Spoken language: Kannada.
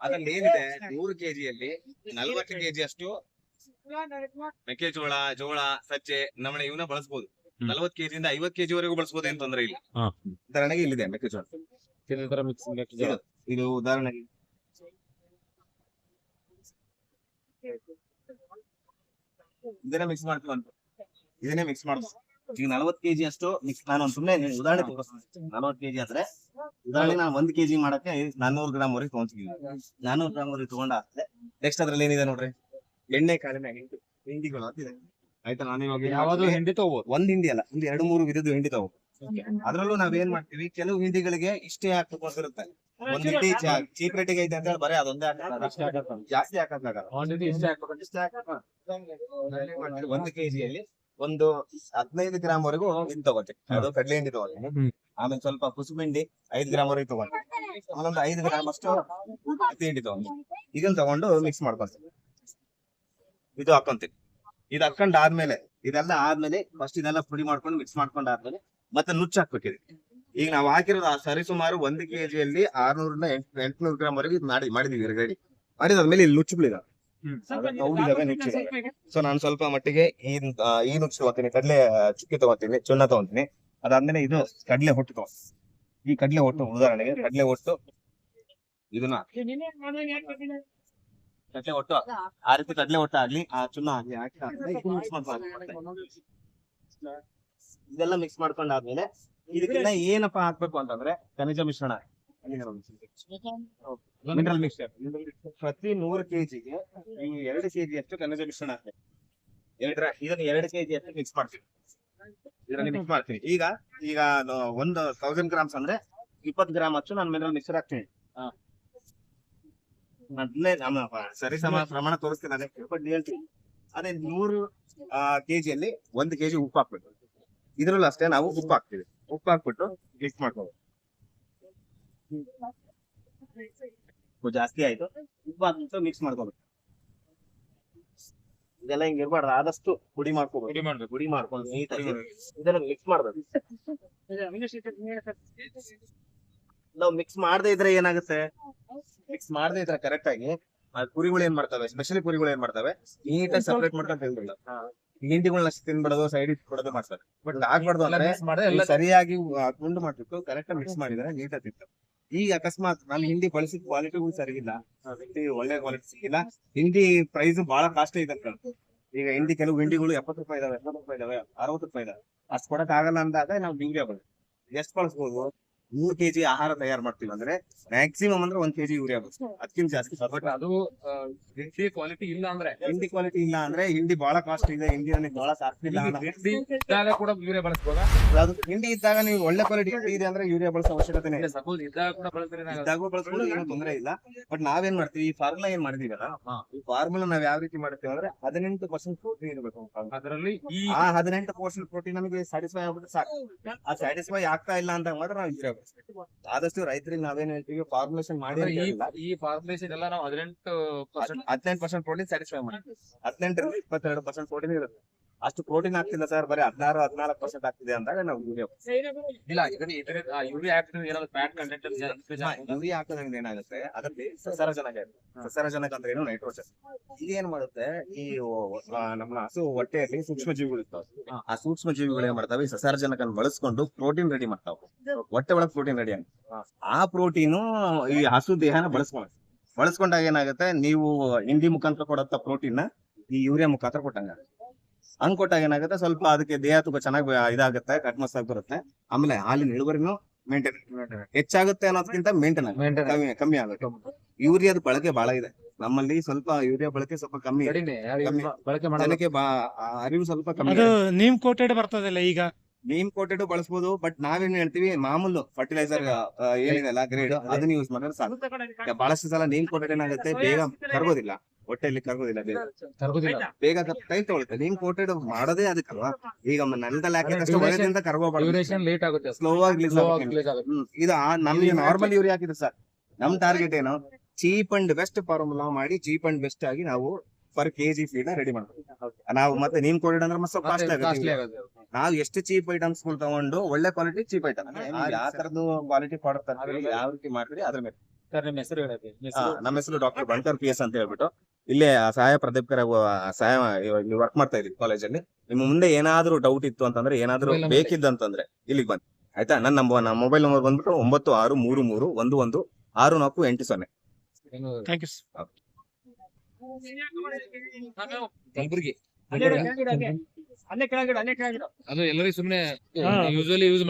ಅದ್ರಲ್ಲಿ ಏನಿದೆ? ನೂರು ಕೆಜಿಯಲ್ಲಿ ನಲ್ವತ್ತು ಕೆಜಿ ಅಷ್ಟು ಮೆಕ್ಕೆಜೋಳ ಜೋಳ ಸಜ್ಜೆ ನಮ್ಮನೆ ಇವನ್ನ ಬಳಸಬಹುದು ನಲ್ವತ್ ಕೆಜಿಯಿಂದ ಐವತ್ ಕೆಜಿ ವರೆಗೂ ಬಳಸಬಹುದು ಏನ್ ತೊಂದ್ರೆ ಇಲ್ಲ. ಉದಾಹರಣೆಗೆ ಇಲ್ಲಿದೆ ಮೆಕ್ಕೆಜೋಳ. ಇದೇ ಇದು ಇದು ಉದಾಹರಣೆಗೆ. ಇದನ್ನೇ ಮಿಕ್ಸ್ ಮಾಡ್ತೀವಿ ಅಂತ. ಇದನ್ನೇ ಮಿಕ್ಸ್ ಮಾಡ್ತೀವಿ. ಈಗ ನಲ್ವತ್ ಕೆಜಿ ಅಷ್ಟು ಮಿಕ್ಸ್ ನಾನು ಒಂದು ಸುಮ್ಮನೆ ಉದಾಹರಣೆ ತೋರಿಸ್ತೀನಿ. ನಲವತ್ತು ಕೆಜಿ ಆದ್ರೆ ಉದಾಹರಣೆ ನಾನು ಒಂದ್ ಕೆಜಿ ಮಾಡಕ್ಕೆ ನಾನ್ನೂರು ಗ್ರಾಮ್ ವರೆಗೆ ತಗೊಂತೀವಿ ನಾನ್ನೂರು ಗ್ರಾಮ್ ವರೆಗೆ ತಗೊಂಡ ನೆಕ್ಸ್ಟ್ ಅದ್ರಲ್ಲಿ ಏನಿದೆ ನೋಡ್ರಿ? ಎಣ್ಣೆ ಕಾಳಿನ ಹಿಂಡಿ ಹಿಂಡಿಗಳು ಅಂತಿದೆ ಆಯ್ತಾ? ನಾನು ಇವಾಗ ಏನ್ ಯಾವ್ದು ಮಾಡ್ತೀನಿ? ಹಿಂಡಿ ತಗೋಬಹುದು ಒಂದ್ ಹಿಂಡಿ ಅಲ್ಲ ಒಂದ್ ಎರಡು ಮೂರು ವಿಧದ ಹಿಂಡಿ ತಗೋ ಅದ್ರಲ್ಲೂ ನಾವೇನ್ ಮಾಡ್ತೀವಿ? ಕೆಲವು ಹಿಂಡಿಗಳಿಗೆ ಇಷ್ಟೇ ಹಾಕಬೇಕಿರುತ್ತೆ ಒಂದ್ ಹಿಂಡಿ ಚೀಪ್ ರೇಟಿಗೆ ಐತೆ ಅಂತ ಹೇಳಿ ಬರೀ ಅದೊಂದೇ. ಜಾಸ್ತಿ ಹಾಕಕ್ಕಾಗಲ್ಲ ಒಂದ್ ಹಾಕ್ಬೇಕು ಕೆಜಿಯಲ್ಲಿ ಒಂದು ಹದಿನೈದು ಗ್ರಾಮ್ ವರೆಗೂ ಹಿಂಡಿ ತಗೋತೀವಿ ಅದು ಕಡ್ಲೆ ಹಿಂಡಿ ತಗೋತೀನಿ. ಹ್ಮ್. ಆಮೇಲೆ ಸ್ವಲ್ಪ ಕುಸುಬಿಂಡಿ ಐದು ಗ್ರಾಮ್ ವರೆಗೆ ತಗೊಂಡು ಒಂದೊಂದು ಐದು ಗ್ರಾಮ್ ಅಷ್ಟು ಹತ್ತಿ ಹಿಂಡಿ ತಗೊಂಡು ಇದನ್ನ ತಗೊಂಡು ಮಿಕ್ಸ್ ಮಾಡ್ಕೊಂತೀನಿ ಇದು ಹಾಕೊಂತೀನಿ ಇದು ಹಾಕೊಂಡ್ ಆದ್ಮೇಲೆ ಇದೆಲ್ಲ ಆದ್ಮೇಲೆ ಫಸ್ಟ್ ಇದೆಲ್ಲ ಪುಡಿ ಮಾಡ್ಕೊಂಡು ಮಿಕ್ಸ್ ಮಾಡ್ಕೊಂಡ್ ಆದ್ಮೇಲೆ ಮತ್ತೆ ನುಚ್ಚು ಹಾಕ್ಬೇಕಿದೆ ಈಗ ನಾವು ಹಾಕಿರೋದು ಸರಿ ಸುಮಾರು ಒಂದು ಕೆಜಿಯಲ್ಲಿ ಆರ್ನೂರಿಂದ ಎಂಟು ಎಂಟ್ನೂರು ಗ್ರಾಮ್ ವರೆಗೆ ಇದು ಮಾಡಿ ಮಾಡಿದೀವಿ ರೆಡಿ ಮಾಡಿದಾದ್ಮೇಲೆ ಇಲ್ಲಿ ನುಚ್ಚುಗಳಿದಾವೆ ಸೊ ನಾನು ಸ್ವಲ್ಪ ಮಟ್ಟಿಗೆ ಈ ಈ ನುಚ್ಚು ತಗೋತೀನಿ ಕಡಲೆ ಚುಕ್ಕಿ ತಗೋತೀನಿ ಚುನ್ನ ತಗೋತೀನಿ. ಅದಾದ್ಮೇಲೆ ಇದು ಕಡಲೆ ಹೊಟ್ಟು. ಈ ಕಡಲೆ ಹೊಟ್ಟು ಉದಾಹರಣೆಗೆ ಕಡಲೆ ಹೊಟ್ಟು ಇದನ್ನ ಕಡಲೆ ಹೊಟ್ಟು. ಆ ರೀತಿ ಕಡಲೆ ಹೊಟ್ಟು ಆಗ್ಲಿ ಆ ಚುನ್ನ ಆಗ್ಲಿ ಮಾಡ್ಕೊಂಡು ಇದೆಲ್ಲ ಮಿಕ್ಸ್ ಮಾಡ್ಕೊಂಡಾದ್ಮೇಲೆ ಇದಕ್ಕೆಲ್ಲ ಏನಪ್ಪಾ ಹಾಕ್ಬೇಕು ಅಂತಂದ್ರೆ ಖನಿಜ ಮಿಶ್ರಣ. ಮಿನರಲ್ ಮಿಕ್ಸ್ಚರ್ ಪ್ರತಿ ನೂರು ಕೆಜಿಗೆ ಈ ಎರಡು ಕೆಜಿ ಅಷ್ಟು ಖನಿಜ ಮಿಶ್ರಣ ಹಾಕ್ಬೇಕು ಎರಡರ ಇದನ್ನ ಎರಡು ಕೆಜಿ ಅಷ್ಟು ಮಿಕ್ಸ್ ಮಾಡ್ತೀವಿ. ಇದರಲ್ಲಿ ಮಿಕ್ಸ್ ಮಾಡ್ತೀನಿ. ಈಗ ಈಗ ಒಂದು ತೌಸಂಡ್ ಗ್ರಾಮ್ಸ್ ಅಂದ್ರೆ ಇಪ್ಪತ್ತು ಗ್ರಾಮ್ ಅಷ್ಟು ನಾನು ಮಿನರಲ್ ಮಿಕ್ಸರ್ ಹಾಕ್ತೀನಿ. ಮೊದ್ಲೇ ಸರಿ ಸಮ ಪ್ರಮಾಣ ತೋರಿಸ್ತೀನಿ ಅದೇ ಬಟ್ ಹೇಳ್ತೀನಿ. ಅದೇ ನೂರು ಕೆಜಿಯಲ್ಲಿ ಒಂದು ಕೆಜಿ ಉಪ್ಪು ಹಾಕ್ಬೇಕು. ಇದ್ರಲ್ಲೂ ಅಷ್ಟೇ ನಾವು ಉಪ್ಪು ಹಾಕ್ತೀವಿ. ಉಪ್ಪು ಹಾಕ್ಬಿಟ್ಟು ಮಿಕ್ಸ್ ಮಾಡ್ಕೋಬೇಕು ಜಾಸ್ತಿ ಆಯ್ತು. ಉಪ್ಪು ಹಾಕ್ಬಿಟ್ಟು ಮಿಕ್ಸ್ ಮಾಡ್ಕೋಬೇಕು. ಇದೆಲ್ಲ ಹಿಂಗ್ ಇರ್ಬಾರ್ದು. ಆದಷ್ಟು ಪುಡಿ ಮಾಡ್ಕೋಬೇಕು ಗುಡಿ ಮಾಡ್ಬೇಕು. ಪುಡಿ ಮಾಡ್ಕೊಂಡು ನೀಟಾಗಿ ಇದೆಲ್ಲ ಮಿಕ್ಸ್ ಮಾಡ್ಬೇಕು. ನಾವು ಮಿಕ್ಸ್ ಮಾಡದೇ ಇದ್ರೆ ಏನಾಗುತ್ತೆ? ಮಿಕ್ಸ್ ಮಾಡದೇ ಇದ್ರೆ ಕರೆಕ್ಟ್ ಆಗಿ ಆ ಕುರಿಗಳು ಏನ್ ಮಾಡ್ತವೆ? ಸ್ಪೆಷಲಿ ಕುರಿಗಳು ಏನ್ ಮಾಡ್ತವೆ? ನೀಟಾಗಿ ಸಪರೇಟ್ ಮಾಡ್ಕೊಂಡು ತಿನ್ಬಿಡಲ್ಲ ಹಿಂಡಿಗಳನ್ನ ತಿನ್ಬಿಡೋದು ಸೈಡ್ ಇಟ್ಬಿಡೋದು ಮಾಡ್ತಾರೆ. ಬಟ್ ಆಗ್ಬಾರ್ದು ಅಂದ್ರೆ ಸರಿಯಾಗಿ ಹಾಕೊಂಡು ಮಾಡ್ಬೇಕು ಕರೆಕ್ಟ್ ಮಿಕ್ಸ್ ಮಾಡಿದ್ರೆ ನೀಟಾಗಿ ತಿಂತಾರೆ. ಈಗ ಅಕಸ್ಮಾತ್ ನಾನು ಹಿಂದಿ ಬಳಸಿದ ಕ್ವಾಲಿಟಿಗೂ ಸರಿಗಿಲ್ಲ. ಹಿಂಡಿ ಒಳ್ಳೆ ಕ್ವಾಲಿಟಿ ಸಿಕ್ಕಿಲ್ಲ. ಹಿಂದಿ ಪ್ರೈಸ್ ಬಹಳ ಕಾಸ್ಟ್ಲಿ ಇದೆ ಈಗ ಹಿಂದಿ ಕೆಲವು ಹಿಂಡಿಗಳು ಎಪ್ಪತ್ತು ರೂಪಾಯಿ ಇದಾವೆ, ಎಪ್ಪತ್ತು ರೂಪಾಯಿ ಇದಾವೆ, ಅರವತ್ತು ರೂಪಾಯಿ ಇದಾವೆ. ಅಷ್ಟು ಕೊಡಕ್ ಆಗಲ್ಲ ಅಂದಾಗ ನಾವು ಯೂರಿಯಾ ಬಳಸ್ತೀವಿ. ಎಷ್ಟು ಬಳಸ್ಬೋದು? ಮೂರ್ ಕೆಜಿ ಆಹಾರ ತಯಾರು ಮಾಡ್ತೀವಿ ಅಂದ್ರೆ ಮ್ಯಾಕ್ಸಿಮಮ್ ಅಂದ್ರೆ ಒಂದ್ ಕೆಜಿ ಯೂರಿಯಾ ಬಳಸ್ತೀವಿ ಅದಕ್ಕಿಂತ ಜಾಸ್ತಿ ಬಟ್ ಅದು ಹಿಂಡಿ ಕ್ವಾಲಿಟಿ ಇಲ್ಲ ಅಂದ್ರೆ. ಹಿಂಡಿ ಕ್ವಾಲಿಟಿ ಇಲ್ಲ ಅಂದ್ರೆ ಹಿಂಡಿ ಬಹಳ ಕಾಸ್ಟ್ ಇದೆ ಹಿಂಡಿ ನನಗೆ ಬಹಳ ಸಾಕಿಲ್ಲ ಕೂಡ ಯೂರಿಯಾ ಬಳಸ್ಬೋದಾ? ಅದು ಹಿಂಡಿ ಇದ್ದಾಗ ನೀವು ಒಳ್ಳೆ ಕ್ವಾಲಿಟಿ ಹಿಂಡಿ ಇದೆ ಅಂದ್ರೆ ಯೂರಿಯಾ ಬಳಸೋ ಅವಶ್ಯಕತೆ ಇಲ್ಲ. ಸಪೋಸ್ ಇದ್ದಾಗ ಕೂಡ? ಇದ್ದಾಗೂ ಬಳಸ್ಬೋದು ಏನೂ ತೊಂದರೆ ಇಲ್ಲ. ಬಟ್ ನಾವೇನ್ ಮಾಡ್ತೀವಿ? ಈ ಫಾರ್ಮುಲಾ ಏನ್ ಮಾಡಿದೀವಲ್ಲ ಹಾ. ಈ ಫಾರ್ಮುಲಾ ನಾವ್ ಯಾವ ರೀತಿ ಮಾಡ್ತೀವಿ ಅಂದ್ರೆ ಹದಿನೆಂಟು ಪರ್ಸೆಂಟ್ ಪ್ರೋಟೀನ್ ಇರಬೇಕು ಅದರಲ್ಲಿ ಆ ಹದಿನೆಂಟು ಪರ್ಸೆಂಟ್ ಪ್ರೋಟೀನ್ ನಮಗೆ ಸ್ಯಾಟಿಸ್ಫೈ ಆಗ್ಬಿಟ್ಟು ಸಾಕು. ಆ ಸ್ಯಾಟಿಸ್ಫೈ ಆಗ್ತಾ ಇಲ್ಲ ಅಂತ ಮಾತ್ರ ನಾವು ಯೂರಿಯಾ ಆದಷ್ಟು ರೈತರಿಗೆ ನಾವೇನ್ ಹೇಳ್ತೀವಿ ಫಾರ್ಮುಲೇಷನ್ ಮಾಡಿ ಈ ಈ ಫಾರ್ಮುಲೇಷನ್ ಎಲ್ಲ ನಾವು ಹದಿನೆಂಟು ಪರ್ಸೆಂಟ್ ಹದಿನೆಂಟು ಪರ್ಸೆಂಟ್ ಪ್ರೋಟೀನ್ ಸ್ಯಾಟಿಸ್ಫೈ ಮಾಡಿ. ಹದಿನೆಂಟರಿಂದ ಇಪ್ಪತ್ತೆರಡು ಪರ್ಸೆಂಟ್ ಪ್ರೋಟೀನ್ ಇರುತ್ತೆ. ಅಷ್ಟು ಪ್ರೋಟೀನ್ ಆಗ್ತಿಲ್ಲ ಸರ್ ಬರೀ ಹದಿನಾರು ಹದಿನಾಲ್ಕು ಪರ್ಸೆಂಟ್ ಆಗ್ತಿದೆ ಅಂದಾಗ ನಾವು ಯೂರಿಯಾ ಇಲ್ಲ ಯೂರಿಯಾ ಹಾಕಿದ್ರೆ ಏನಾದ್ರು ಫ್ಯಾಟ್ ಕಂಟೆಂಟ್ ಯೂರಿಯಾ ಹಾಕೋದ್ರಿಂದ ಏನಾಗುತ್ತೆ ಅದರಲ್ಲಿ ಸಸಾರಜನಕ ಇರುತ್ತೆ ಸಸಾರಜನಕ ಅಂದ್ರೆ ಏನು? ನೈಟ್ರೋಜನ್ ಇದೇನ್ ಮಾಡುತ್ತೆ? ಈ ನಮ್ಮ ಹಸು ಹೊಟ್ಟೆಯಲ್ಲಿ ಸೂಕ್ಷ್ಮ ಜೀವಿಗಳು ಇರ್ತಾವೆ ಆ ಸೂಕ್ಷ್ಮ ಜೀವಿಗಳು ಏನ್ ಮಾಡ್ತಾವೆ? ಈ ಸಸಾರಜನಕ ಬಳಸ್ಕೊಂಡು ಪ್ರೋಟೀನ್ ರೆಡಿ ಮಾಡ್ತಾವೆ. ಹೊಟ್ಟೆ ಒಳಗೆ ಪ್ರೋಟೀನ್ ರೆಡಿ ಅಂತ. ಆ ಪ್ರೋಟೀನು ಈ ಹಸು ದೇಹನ ಬಳಸ್ಕೊಂಡು ಬಳಸ್ಕೊಂಡಾಗ ಏನಾಗುತ್ತೆ? ನೀವು ಹಿಂಡಿ ಮುಖಾಂತರ ಕೊಡತ್ತ ಪ್ರೋಟೀನ್ ಈ ಯೂರಿಯಾ ಮುಖಾಂತರ ಕೊಟ್ಟಂಗ ಹಂಗ್ ಕೊಟ್ಟಾಗ ಏನಾಗುತ್ತೆ? ಸ್ವಲ್ಪ ಅದಕ್ಕೆ ದೇಹ ತುಂಬಾ ಚೆನ್ನಾಗಿ ಇದಾಗುತ್ತೆ ಕಟ್ಮಸ್ ಆಗಿ ಬರುತ್ತೆ. ಆಮೇಲೆ ಹಾಲಿನ ಇಳುವರಿನೂ ಮೇಂಟೈನ್ ಹೆಚ್ಚಾಗುತ್ತೆ ಅನ್ನೋದಕ್ಕಿಂತ ಮೇಂಟೈನ್ ಆಗುತ್ತೆ. ಕಮ್ಮಿ ಕಮ್ಮಿ ಆಗುತ್ತೆ. ಯೂರಿಯಾದ ಬಳಕೆ ಬಹಳ ಇದೆ. ನಮ್ಮಲ್ಲಿ ಸ್ವಲ್ಪ ಯೂರಿಯಾ ಬಳಕೆ ಸ್ವಲ್ಪ ಕಮ್ಮಿ. ಕಡಿಮೆ ಬಳಕೆ ಅರಿವು ಸ್ವಲ್ಪ ಕಮ್ಮಿ ಅದು ನೀಮ್ ಕೋಟೆಡ್ ಬರ್ತದಲ್ಲ ಈಗ? ನೀಮ್ ಕೋಟೆಡ್ ಬಳಸಬಹುದು ಬಟ್ ನಾವೇನ್ ಹೇಳ್ತೀವಿ ಮಾಮೂಲು ಫರ್ಟಿಲೈಸರ್ ಏನಿದೆಲ್ಲ ಗ್ರೇಡ್ ಅದನ್ನ ಯೂಸ್ ಮಾಡಿದ್ರೆ ಸಾಕು. ಬಹಳಷ್ಟು ಸಲ ನೀಮ್ ಕೋಟೆಡ್ ಏನಾಗುತ್ತೆ ಬೇಗ ಕರಗೋದಿಲ್ಲ ಹೊಟ್ಟೆಯಲ್ಲಿ ಕರಗೋದಿಲ್ಲ ಬೇಗ. ಬೇಗ ಟೈಮ್ ತಗೊಳುತ್ತೆ ನೀಮ್ ಕೋಟೆಡ್ ಮಾಡೋದೇ ಅದಕ್ಕಲ್ವಾ? ಈಗ ಕರಗೋಬಾರ್ದು ಡ್ಯೂರೇಷನ್ ಲೇಟ್ ಆಗುತ್ತೆ. ಸ್ಲೋ ಆಗಿ release ಸ್ಲೋ ಆಗುತ್ತೆ. ಆಗಿ ಆಗುತ್ತೆ. ಹ್ಮ್. ಇದು ಆ- ನಮ್ಗೆ ನಾರ್ಮಲ್ ಯೂರಿ ಹಾಕಿದ್ರೆ ಸರ್. ನಮ್ ಟಾರ್ಗೆಟ್ ಏನು? ಚೀಪ್ ಅಂಡ್ ಬೆಸ್ಟ್ ಫಾರ್ಮುಲಾ ಮಾಡಿ ಚೀಪ್ ಅಂಡ್ ಬೆಸ್ಟ್ ಆಗಿ ನಾವು ಪರ್ ಕೆಜಿ ಫೀಡ್ ರೆಡಿ ಮಾಡ್ಬೇಕು. ನಾವು ಮತ್ತೆ ನೀನ್ ಕೋಡ್ ಅಂದ್ರೆ ಮತ್ತೆ ಸ್ವಲ್ಪ ಕಾಸ್ಟ್ ಕಾಸ್ಟ್ಲಿ ಆಗುತ್ತೆ ಆಗುತ್ತೆ. ನಾವು ಎಷ್ಟು ಚೀಪ್ ಐಟಮ್ಸ್ ತಗೊಂಡು ಒಳ್ಳೆ ಕ್ವಾಲಿಟಿ ಚೀಪ್ ಐಟಮ್ ಯಾವ ತರದ್ದು ಕ್ವಾಲಿಟಿ ಪ್ರಾಡಕ್ಟ್ ಯಾವ ರೀತಿ ಮಾಡ್ತೀರಿ ಅದ್ರ ಮೇಲೆ. ಸರ್ ನಿಮ್ಮ ಹೆಸರು ಹೇಳಬೇಕು ಆ, ನಮ್ಮ ಹೆಸರು ಡಾಕ್ಟರ್ ಬಂಕರ್ ಪಿ ಎಸ್ ಅಂತ ಹೇಳ್ಬಿಟ್ಟು. ಇಲ್ಲೇ ಸಹಾಯ ಪ್ರಾಧ್ಯಾಪಕರ ಸಹಾಯ ನೀವು ವರ್ಕ್ ಮಾಡ್ತಾ ಇದ್ರಿ ಕಾಲೇಜಲ್ಲಿ ನಿಮ್ಮ ಮುಂದೆ ಏನಾದ್ರೂ ಡೌಟ್ ಇತ್ತು ಅಂತಂದ್ರೆ ಏನಾದ್ರೂ ಬೇಕಿದ್ದಂತಂದ್ರೆ ಇಲ್ಲಿಗೆ ಬನ್ನಿ. ಆಯ್ತಾ? ನನ್ನ ನಂಬರ್ ನಮ್ಮ ಮೊಬೈಲ್ ನಂಬರ್ ಬಂದ್ಬಿಟ್ಟು ಒಂಬತ್ತು ಆರು ಮೂರು ಮೂರು ಒಂದು ಒಂದು ಆರು ನಾಲ್ಕು ಎಂಟು ಸೊನ್ನೆ. ಕಲಬುರ್ಗಿ ಅಲ್ಲೇ ಕೆಳಗಿಡ ಅಲ್ಲೇ ಕೆಳಗಿಡ ಅದು ಎಲ್ಲರಿಗೂ ಸುಮ್ಮನೆ ಯೂಸ್